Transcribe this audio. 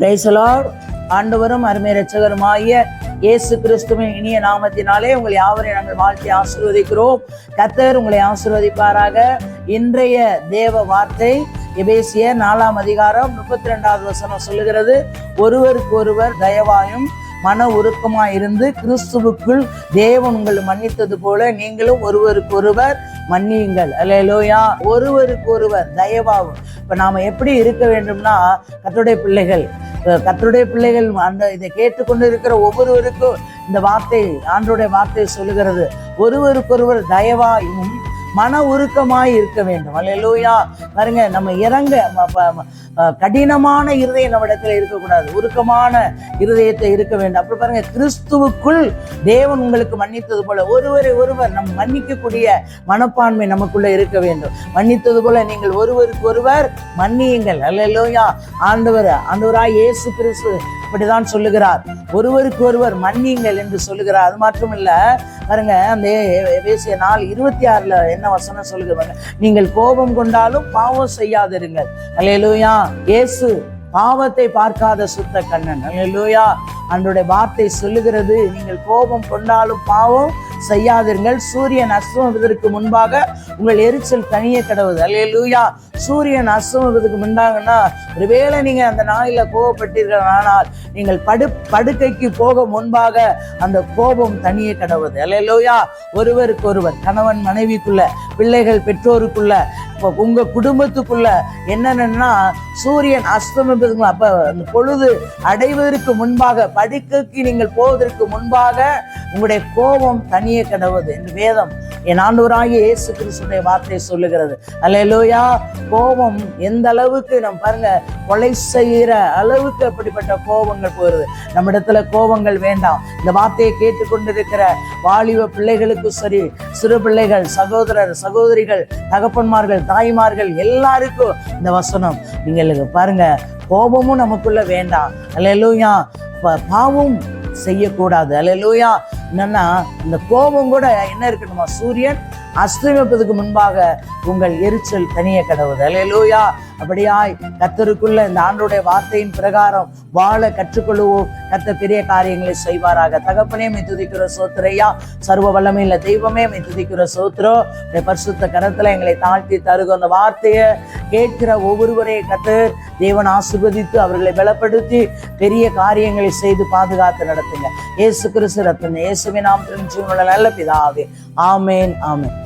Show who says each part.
Speaker 1: Praise the Lord ஆண்டவரும் அருமை ரச்சகருமாகிய இயேசு கிறிஸ்துவின் இனிய நாமத்தினாலே உங்களை யாவரையும் நாங்கள் வாழ்த்தி ஆசீர்வதிக்கிறோம். கத்தர் உங்களை ஆசீர்வதிப்பாராக. இன்றைய தேவ வார்த்தை எபேசிய நாலாம் அதிகாரம் முப்பத்தி ரெண்டாவது வசனம் சொல்லுகிறது. ஒருவருக்கு ஒருவர் தயவாயும் மன உருக்கமாய் இருந்து கிறிஸ்துவுக்குள் தேவன் உங்களை மன்னித்தது போல நீங்களும் ஒருவருக்கு ஒருவர் மன்னியுங்கள். அல்லேலூயா ஒருவருக்கு ஒருவர் தயவாகும் இப்ப நாம எப்படி இருக்க வேண்டும்னா கத்துடைய பிள்ளைகள் கத்தருடைய பிள்ளைகள் அந்த இதை கேட்டுக்கொண்டு இருக்கிற ஒவ்வொருவருக்கும் இந்த வார்த்தை ஆண்டோடைய வார்த்தை சொல்லுகிறது. ஒருவருக்கொருவர் தயவாயும் மன உருக்கமாய் இருக்க வேண்டும். அல்லேலூயா. பாருங்க நம்ம இறங்க கடினமான இருதயம் நம்ம இருக்கக்கூடாது. உருக்கமான இருதயத்தை இருக்க வேண்டும். அப்புறம் பாருங்க கிறிஸ்துவுக்குள் தேவன் உங்களுக்கு மன்னித்தது போல ஒருவரை ஒருவர் நம் மன்னிக்கக்கூடிய மனப்பான்மை நமக்குள்ள இருக்க வேண்டும். மன்னித்தது போல நீங்கள் ஒருவருக்கு ஒருவர் மன்னியுங்கள். அல்லேலூயா. ஆண்டவர் ஆண்டவராய் இயேசு கிறிஸ்து இப்படிதான் சொல்லுகிறார். ஒருவருக்கு ஒருவர் மன்னியுங்கள் என்று சொல்லுகிறார். அது மட்டும் இல்ல பாருங்க அந்த பேசிய நாள் இருபத்தி ஆறுல என்ன வசனம் சொல்லுகிறாங்க நீங்கள் கோபம் கொண்டாலும் பாவம் செய்யாதிருங்கள். அல்லேலூயா இயேசு பாவத்தை பார்க்காத சுத்த கண்ணன். அல்லேலூயா அன்றைய வார்த்தை சொல்லுகிறது நீங்கள் கோபம் கொண்டாலும் பாவம் செய்யாதிருங்கள் சூரியன் அஸ்தமிப்பதற்கு முன்பாக உங்கள் எரிச்சல் தனிய கடவுது. அல்லேலூயா. சூரியன் அஸ்தமிப்பதற்கு முன்னாங்கன்னா ஒருவேளை நீங்க அந்த நாளில் கோபப்பட்டீர்கள் ஆனால் நீங்கள் படு படுக்கைக்கு போக முன்பாக அந்த கோபம் தனிய கடவுது. அல்லேலூயா. ஒருவருக்கு ஒருவர் கணவன் மனைவிக்குள்ள பிள்ளைகள் பெற்றோருக்குள்ள இப்போ உங்கள் குடும்பத்துக்குள்ள என்னென்னா சூரியன் அஸ்தமிப்பதுங்களா அப்போ அந்த பொழுது அடைவதற்கு முன்பாக படுக்கைக்கு நீங்கள் போவதற்கு முன்பாக உங்களுடைய கோபம் தனியே கிடவுது என்று வேதம் என் ஆண்டவராகிய இயேசு கிறிஸ்துடைய வார்த்தை சொல்லுகிறது. அல்லேலூயா கோபம் எந்த அளவுக்கு நம்ம பாருங்க கொலை செய்கிற அளவுக்கு அப்படிப்பட்ட கோபங்கள் போகிறது நம்ம இடத்துல கோபங்கள் வேண்டாம். இந்த வார்த்தையை கேட்டுக்கொண்டிருக்கிற வாலிப பிள்ளைகளுக்கும் சரி சிறு பிள்ளைகள் சகோதரர் சகோதரிகள் தகப்பன்மார்கள் தாய்மார்கள் எல்லாருக்கும் இந்த வசனம். நீங்கள் பாருங்க கோபமும் நமக்குள்ள வேண்டாம். அல்லேலூயா ப- பாவம் செய்யக்கூடாது. அல்லேலூயா என்னன்னா இந்த கோபம் கூட என்ன இருக்கணுமா? சூரியன் அஸ்தமிப்பதற்கு முன்பாக உங்கள் எரிச்சல் தனிய கடவுது அலையலூயா அப்படியாய் கத்தருக்குள்ள இந்த ஆண்டோடைய வார்த்தையின் பிரகாரம் வாழ கற்றுக்கொள்வோம் கத்த பெரிய காரியங்களை செய்வாராக. தகப்பனே மை துதிக்கிற சோத்திரையா சர்வ வல்லமையில தெய்வமே மை துதிக்கிற சோத்திரோ பரிசுத்த கரத்துல எங்களை தாழ்த்தி தருகும் அந்த வார்த்தையை கேட்கிற ஒவ்வொருவரையும் கத்து தேவன் ஆசிர்வதித்து அவர்களை பலப்படுத்தி பெரிய காரியங்களை செய்து பாதுகாத்து நடத்துங்க. இயேசு கிறிஸ்து ரத்தன் இயேசுவின் நாம் நல்ல பிதாவே. ஆமேன் ஆமேன்.